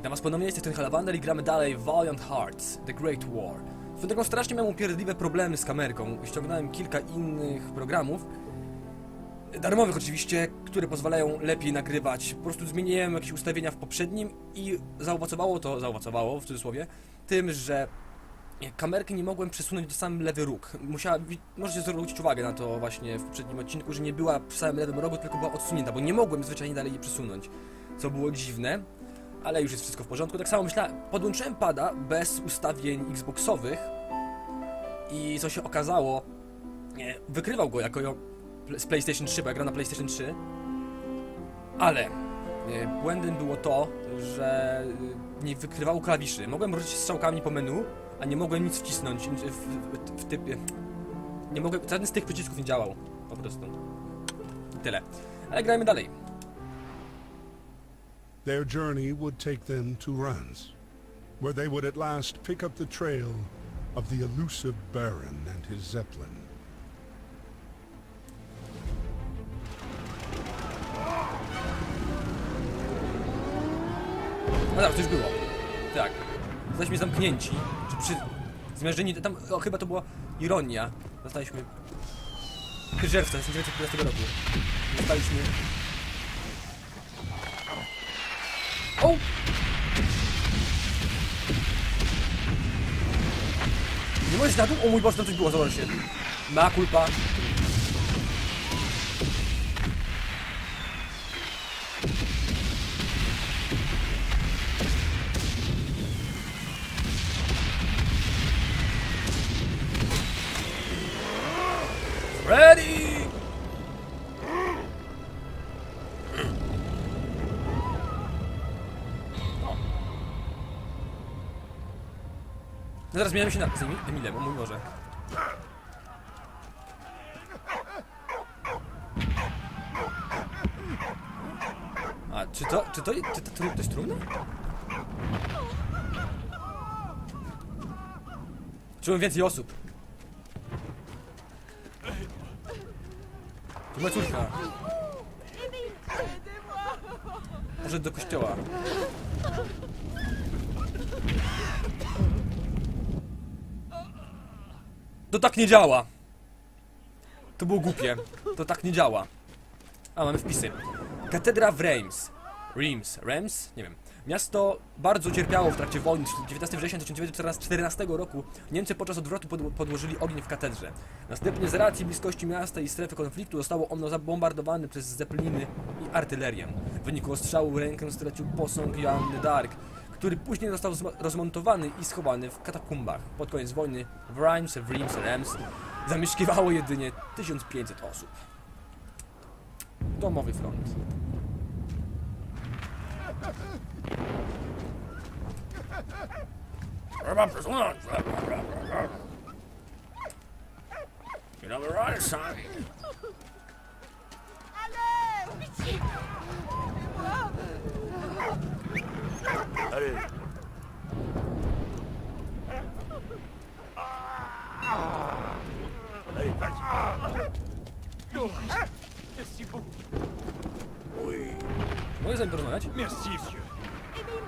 Witam was ponownie, jestem Halabander i gramy dalej Valiant Hearts, The Great War. Swoją drogą strasznie miałem upierdliwe problemy z kamerką. Ściągnąłem kilka innych programów, darmowych oczywiście, które pozwalają lepiej nagrywać. Po prostu zmieniłem jakieś ustawienia w poprzednim i zaowocowało to, zaowocowało w cudzysłowie, tym, że kamerkę nie mogłem przesunąć do sam lewy róg. Musiała, możecie zwrócić uwagę na to właśnie w poprzednim odcinku, że nie była w samym lewym rogu, tylko była odsunięta, bo nie mogłem zwyczajnie dalej jej przesunąć, co było dziwne, ale już jest wszystko w porządku. Tak samo myślałem, podłączyłem pada bez ustawień xboxowych i co się okazało, nie, wykrywał go jako z PlayStation 3, bo ja gram na PlayStation 3, ale e, błędem było to, że e, nie wykrywało klawiszy. Mogłem ruszyć strzałkami po menu, a nie mogłem nic wcisnąć w, w, w typie. Nie mogłem, żaden z tych przycisków nie działał, po prostu. Tyle. Ale grajmy dalej. Their journey would take them to Rans, where they would at last pick up the trail of the elusive Baron and his Zeppelin. No tak, już było. Tak. Zostaliśmy zamknięci. Czy przy... Zmierzeni... Tam o, chyba to była ironia. Zostaliśmy... Czerwca 1915 roku. Zostaliśmy... Nie możesz na dół? O mój Boże, tam coś było, zobaczcie. Ma kulpa. No zaraz zmieniamy się na z Emi- Emilem, o mój Boże. A, czy to, czy to, czy to, to, to jest trudne? Czułem więcej osób. To moja córka. Może do kościoła. Tak nie działa. To było głupie. To tak nie działa. A, mamy wpisy. Katedra w Reims. Reims. Reims? Nie wiem. Miasto bardzo cierpiało w trakcie wojny. 19 września 1914 roku Niemcy podczas odwrotu podło- podłożyli ogień w katedrze. Następnie z racji bliskości miasta i strefy konfliktu zostało ono zabombardowane przez zeppeliny i artylerię. W wyniku ostrzału rękę stracił posąg Joanny d'Arc, który później został zmo- rozmontowany i schowany w katakumbach. Pod koniec wojny w Reims, w Reims, Reims zamieszkiwało jedynie 1500 osób. Domowy front. Trzeba on the right side. Mogę z nim porozmawiać?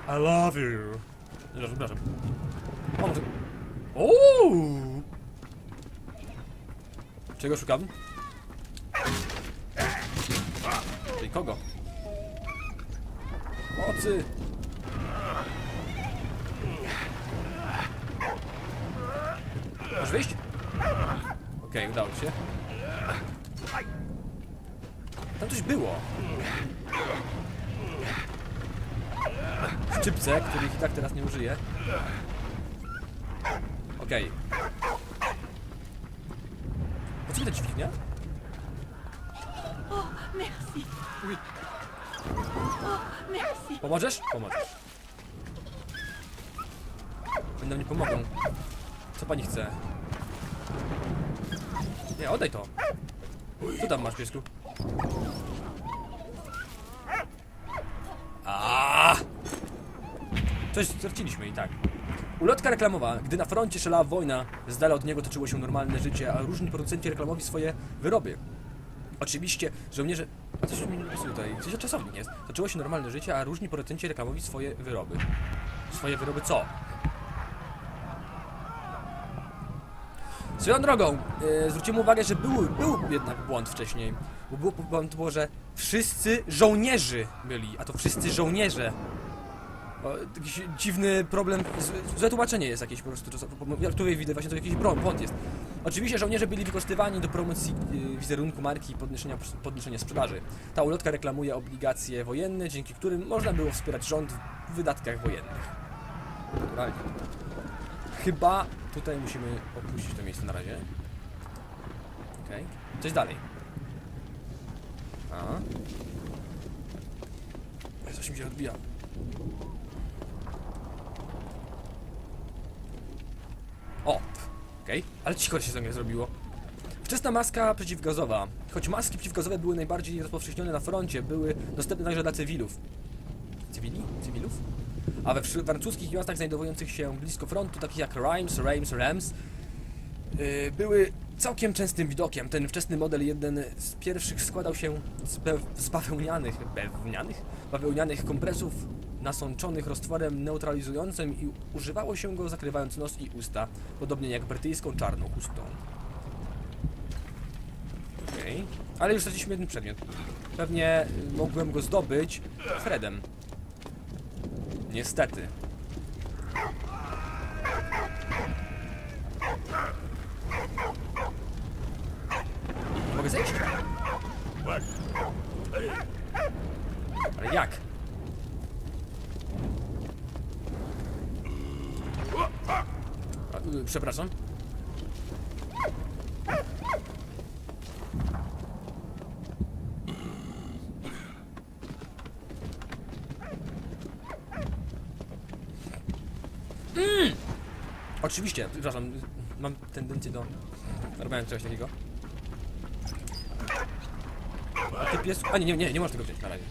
I love you. Nie, przepraszam. O, może... Uuu! Czego szukam? Tej kogo? Mocy! Wyjść? Okej, udało ci się. Tam coś było. Szczypce, których i tak teraz nie użyję. Okej. Po co mi ta dźwignia? Pomożesz? Pomożesz. Oni nam nie pomogą. Co pani chce? Nie, oddaj to. Co tam masz, piesku? Aaaa! Coś straciliśmy i tak. Ulotka reklamowa. Gdy na froncie szalała wojna, z dala od niego toczyło się normalne życie, a różni producenci reklamowali swoje wyroby. Oczywiście żołnierze... A coś mi tutaj, coś o czasownik jest. Zaczęło się normalne życie, a różni producenci reklamowali swoje wyroby. Swoje wyroby co? Swoją drogą, yy, zwróciłem uwagę, że był, był jednak błąd wcześniej. Bo było, błąd było, że wszyscy żołnierzy byli, a to wszyscy żołnierze. O, jakiś dziwny problem, z- jest jakieś po prostu, bo jak tutaj widzę, właśnie to jakiś błąd jest. Oczywiście żołnierze byli wykorzystywani do promocji y, wizerunku marki i podniesienia, podniesienia sprzedaży. Ta ulotka reklamuje obligacje wojenne, dzięki którym można było wspierać rząd w wydatkach wojennych. Naturalnie. Chyba tutaj musimy opuścić to miejsce na razie. Okej. Coś dalej. A. Coś mi się odbija. O! Okej, ale cicho się ze mnie zrobiło. Wczesna maska przeciwgazowa. Choć maski przeciwgazowe były najbardziej rozpowszechnione na froncie, były dostępne także dla cywilów. Cywili? Cywilów? A we francuskich miastach znajdujących się blisko frontu, takich jak Reims, Reims, Reims, yy, były całkiem częstym widokiem. Ten wczesny model, jeden z pierwszych, składał się z, z bawełnianych, bawełnianych? Bawełnianych kompresów nasączonych roztworem neutralizującym i używało się go zakrywając nos i usta, podobnie jak brytyjską czarną chustą. Okej, ale już straciliśmy jeden przedmiot. Pewnie y, mogłem go zdobyć Fredem. Niestety. Mogę zejść? Ale jak? A, y, Przepraszam. Oczywiście, przepraszam, mam tendencję do robienia czegoś takiego. A ty pies... A nie, nie, nie, nie możesz tego wziąć na razie.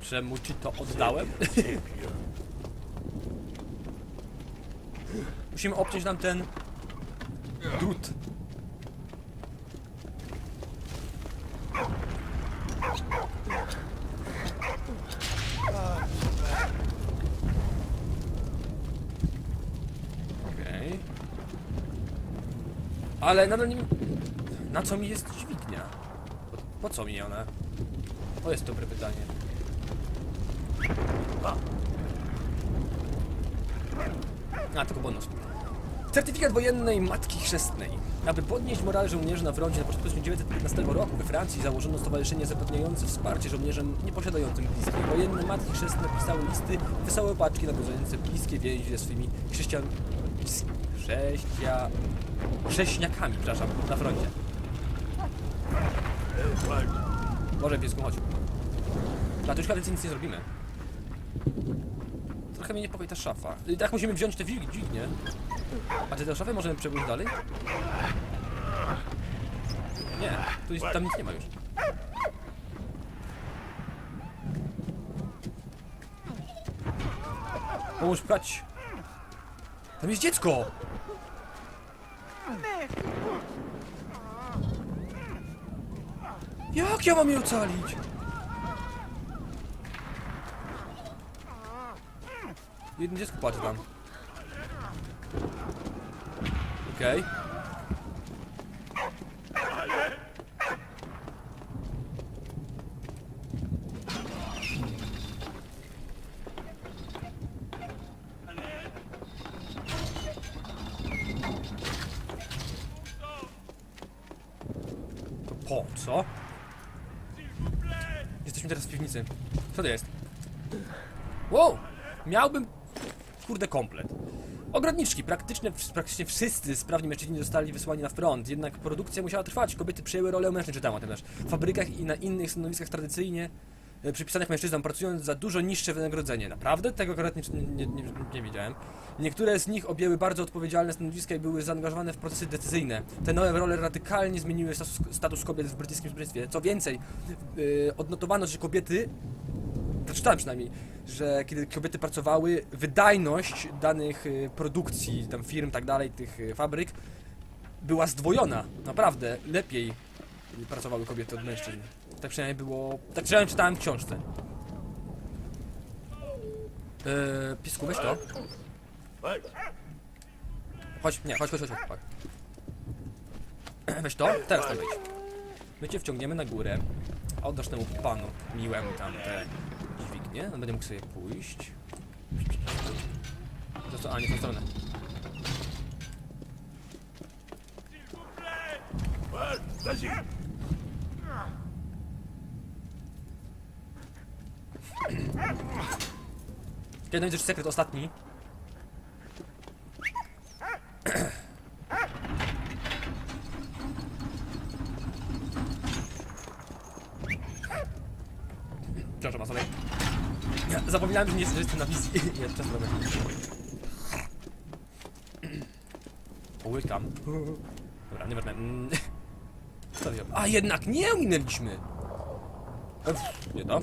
Czemu ci to oddałem? Musimy obciąć nam ten drut. Okej. Ale nadal nie na co mi jest dźwignia? Po, co mi ona? To jest dobre pytanie. A, tylko bonus. Certyfikat wojennej Matki Chrzestnej. Aby podnieść morale żołnierzy na froncie na początku 1915 roku we Francji założono stowarzyszenie zapewniające wsparcie żołnierzom nieposiadającym bliskich. Wojenne Matki Chrzestne pisały listy wysyłały paczki nawiązujące bliskie więzi ze swymi chrześcijan... chrześcia... chrześniakami, przepraszam, na froncie. Może piesku, chodź. Już więcej nic nie zrobimy. Trochę mnie niepokoi ta szafa. I tak musimy wziąć te wilki, dźwignie. A czy tę szafę możemy przepłynąć dalej? Nie, tu jest, tam nic nie ma już. Pomóż pchać. Tam jest dziecko! Jak ja mam je ocalić? Jedno dziecko patrzy tam. Okej. To po co? Jesteśmy teraz w piwnicy. Co to jest? Wow! Miałbym kurde komplet. Ogrodniczki, praktycznie, praktycznie wszyscy sprawni mężczyźni zostali wysłani na front, jednak produkcja musiała trwać, kobiety przejęły rolę mężczyzn, czytałem o tym też. W fabrykach i na innych stanowiskach tradycyjnie e, przypisanych mężczyznom pracując za dużo niższe wynagrodzenie. Naprawdę? Tego akurat nie, nie, nie, nie. Niektóre z nich objęły bardzo odpowiedzialne stanowiska i były zaangażowane w procesy decyzyjne. Te nowe role radykalnie zmieniły status, status kobiet w brytyjskim społeczeństwie. Co więcej, yy, odnotowano, że kobiety przeczytałem przynajmniej, że kiedy kobiety pracowały, wydajność danych y, produkcji, tam firm i tak dalej, tych y, fabryk, była zdwojona. Naprawdę, lepiej pracowały kobiety od mężczyzn. Tak przynajmniej było, tak przynajmniej czytałem w książce. Eee, pisku, weź to. Chodź, nie, chodź, chodź, chodź, chodź. Weź to, teraz tam wejdź. My cię wciągniemy na górę. Oddasz temu panu miłemu tam te dźwignie. On będzie mógł sobie pójść. To co? A, nie w tą stronę. Kiedy znajdziesz sekret ostatni? Przepraszam, sobie. Zapominałem, że nie że jestem na wizji. Jest czas robię. Łykam. Dobra, nieważne. Mm. Co wziąłem? A jednak nie ominęliśmy! Ech, Nie to.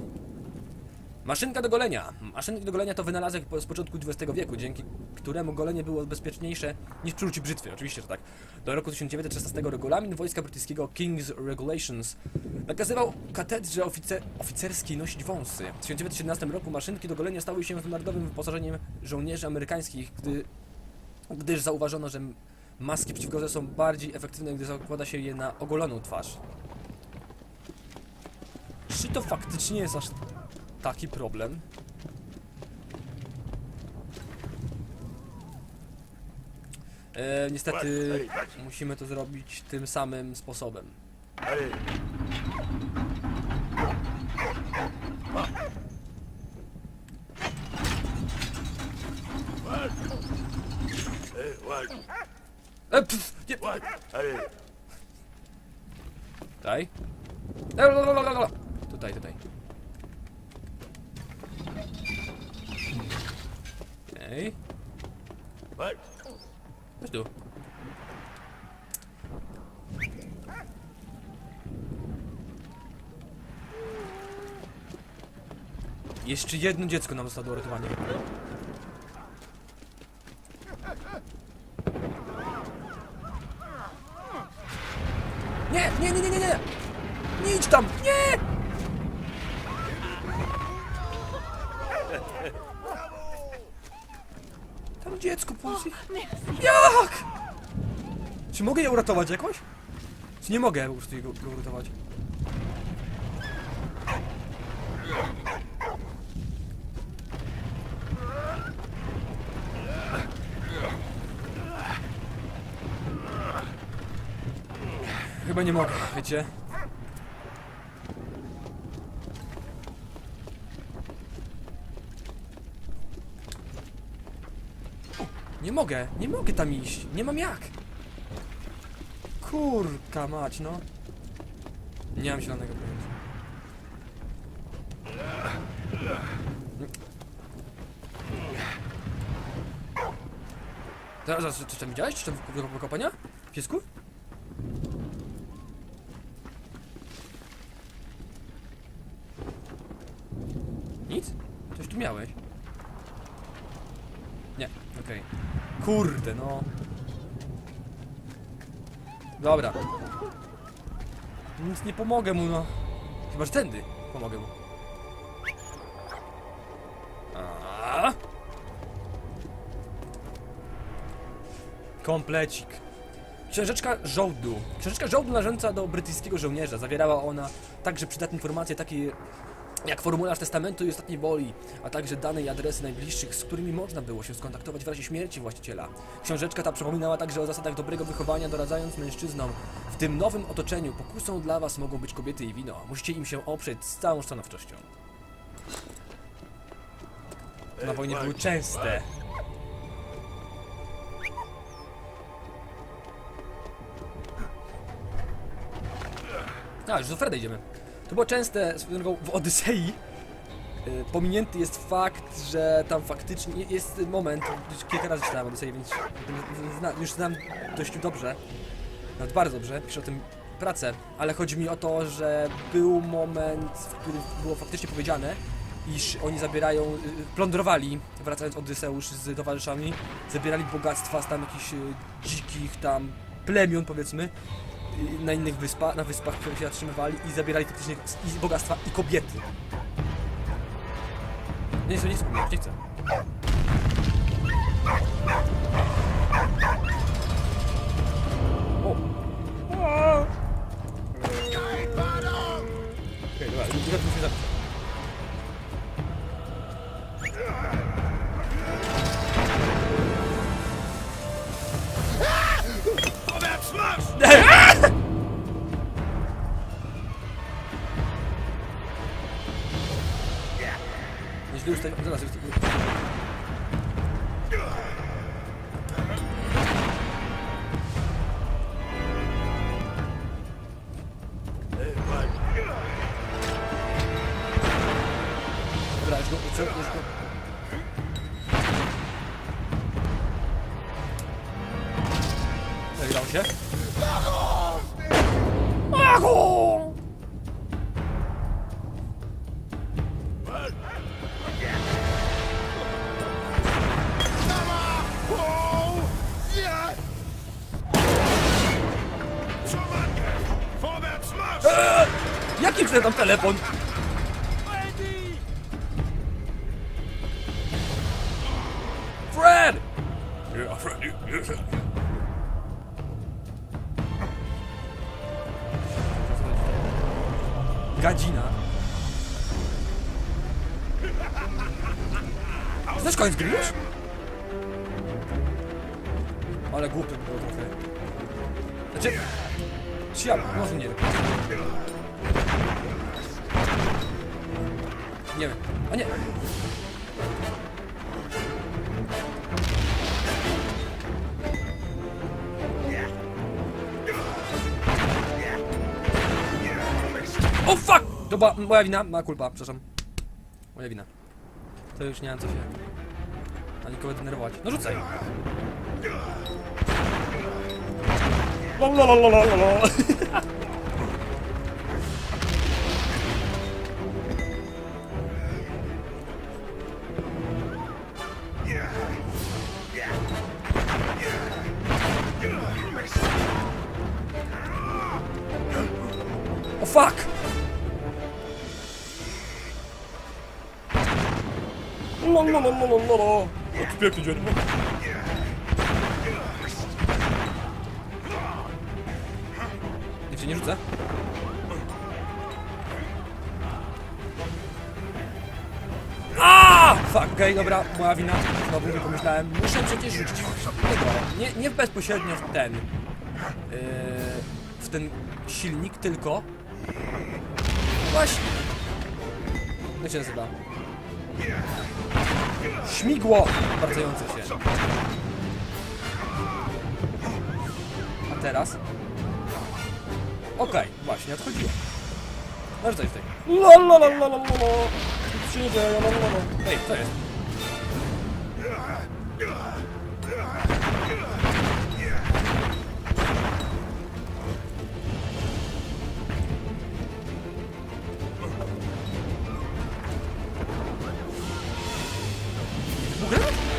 Maszynka do golenia. Maszynki do golenia to wynalazek z początku XX wieku, dzięki któremu golenie było bezpieczniejsze niż przy brzytwy. Oczywiście, że tak. Do roku 1916 regulamin wojska brytyjskiego King's Regulations nakazywał katedrze oficer oficerskiej nosić wąsy. W 1917 roku maszynki do golenia stały się standardowym wyposażeniem żołnierzy amerykańskich, gdy, gdyż zauważono, że maski przeciwgazowe są bardziej efektywne, gdy zakłada się je na ogoloną twarz. Czy to faktycznie jest aż taki problem? E, niestety musimy to zrobić tym samym sposobem. E, pff, nie. Tutaj. E, Okej. Chodź tu. Jeszcze jedno dziecko nam zostało do uratowania. Nie, nie, nie, nie, nie, nie! Nie idź tam! Nie! Tam dziecko polskie. Merci. Jak? Czy mogę je uratować jakoś? Czy nie mogę po prostu go, go uratować? Chyba nie mogę, wiecie? Nie mogę, nie mogę tam iść. Nie mam jak. Kurka mać, no. Nie mam zielonego pojęcia. Zaraz, zaraz, czy tam widziałeś? Czy tam wy- wykopania? Piesku? Nic? Coś tu miałeś? Nie, okej. Kurde, no. Dobra. Nic nie pomogę mu, no. Chyba, że tędy pomogę mu. A. Komplecik. Książeczka żołdu. Książeczka żołdu należąca do brytyjskiego żołnierza. Zawierała ona także przydatne informacje takie jak formularz testamentu i ostatniej woli, a także dane i adresy najbliższych, z którymi można było się skontaktować w razie śmierci właściciela. Książeczka ta przypominała także o zasadach dobrego wychowania, doradzając mężczyznom. W tym nowym otoczeniu pokusą dla was mogą być kobiety i wino. Musicie im się oprzeć z całą stanowczością. To na wojnie były częste. A, już do Freda idziemy. To było częste w Odysei. y, Pominięty jest fakt, że tam faktycznie jest moment, już kilka razy czytałem Odysei, więc już znam dość dobrze, nawet bardzo dobrze, piszę o tym pracę, ale chodzi mi o to, że był moment, w którym było faktycznie powiedziane, iż oni zabierają, y, plądrowali, wracając Odyseusz z towarzyszami, zabierali bogactwa z tam jakichś y, dzikich tam plemion powiedzmy, na innych wyspach, na wyspach, które się zatrzymywali i zabierali faktycznie i bogactwa i kobiety. Nie chcę, nie chcę, nie chcę. Chce tam telefon? Fred! Yeah, Fred, yes. Gadzina. Znasz koniec gry Nie wiem. A nie. O fuck! To była moja wina, ma kulpa, przepraszam. Moja wina. To już nie mam co się... Na nikogo denerwować. No rzucaj. La O fuck! La la la la la la la. Jaki piękny dzień. Niech się nie rzucę. A! Fuck, okej, dobra, moja wina. Znowu nie pomyślałem. Muszę przecież rzucić. Nie, nie bezpośrednio w ten. Yy, w ten silnik, tylko. Właśnie. Jak się nazywa? Śmigło obracające się. A teraz? Okej, właśnie, odchodziło. No rzucaj tutaj. La Отсюда, я могу? ломану. Эй, Тарис.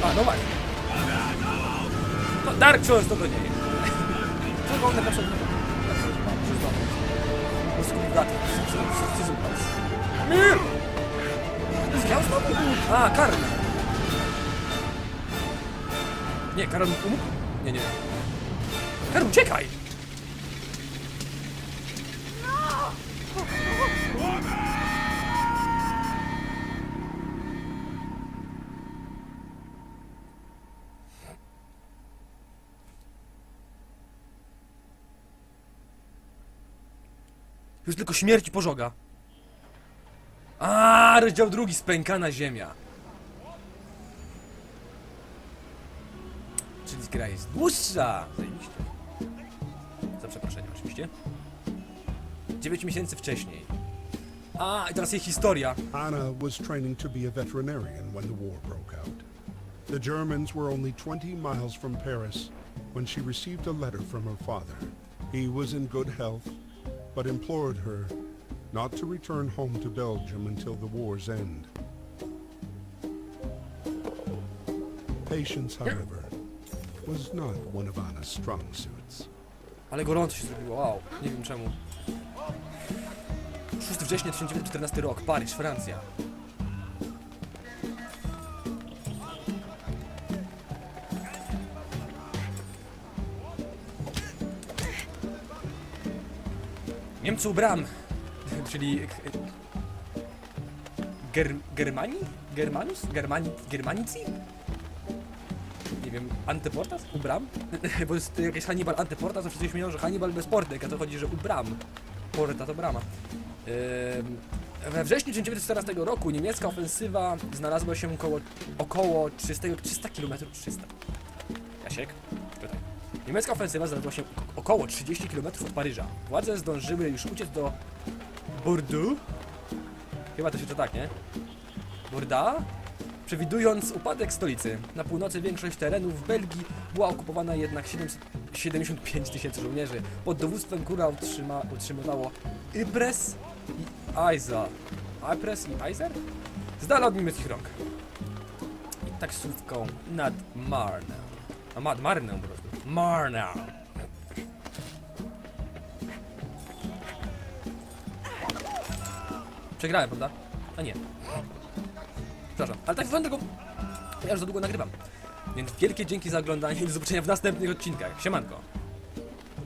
А, ну давай. Дарк, чего с тобой? A, Karl. Nie, Karl mi pomógł? Nie, nie. Karl, uciekaj! Już tylko śmierć pożoga. Drugi, spękana ziemia. Czyli gra jest dłuższa. Zajebiście. Za przeproszeniem oczywiście. 9 miesięcy wcześniej. A, i teraz jej historia. Anna was training to be a veterinarian when the war broke out. The Germans were only 20 miles from Paris when she received a letter from her father. He was in good health, but implored her not to return home to Belgium until the war's end. Patience, however, was not one of Anna's strong suits. Ale gorąco się zrobiło, wow, nie wiem czemu. 6 września 1914 rok, Paryż, Francja. Niemcu bram, czyli Ger Germanii? Germanus? Germani Germanici? Nie wiem, Antyportas? U bram? Bo jest jakieś Hannibal Antyportas, to wszyscy śmieją, że Hannibal bez portek, a to chodzi, że u bram. Porta to brama. We wrześniu 1914 roku niemiecka ofensywa znalazła się około, około 300, 300 km 300. Jasiek? Tutaj. Niemiecka ofensywa znalazła się około 30 km od Paryża. Władze zdążyły już uciec do Bordeaux. Chyba to się to tak, nie? Bordeaux? Przewidując upadek stolicy, na północy większość terenów w Belgii była okupowana jednak 700 75 tysięcy żołnierzy. Pod dowództwem króla utrzyma, utrzymywało Ypres i Aiza. Ypres i Aizer? Z dala od niemieckich rąk. I taksówką nad Marne. A nad Marnę po prostu. Marne. Przegrałem, prawda? A nie. Przepraszam, ale tak swoją drogą, ja już za długo nagrywam. Więc wielkie dzięki za oglądanie i do zobaczenia w następnych odcinkach. Siemanko.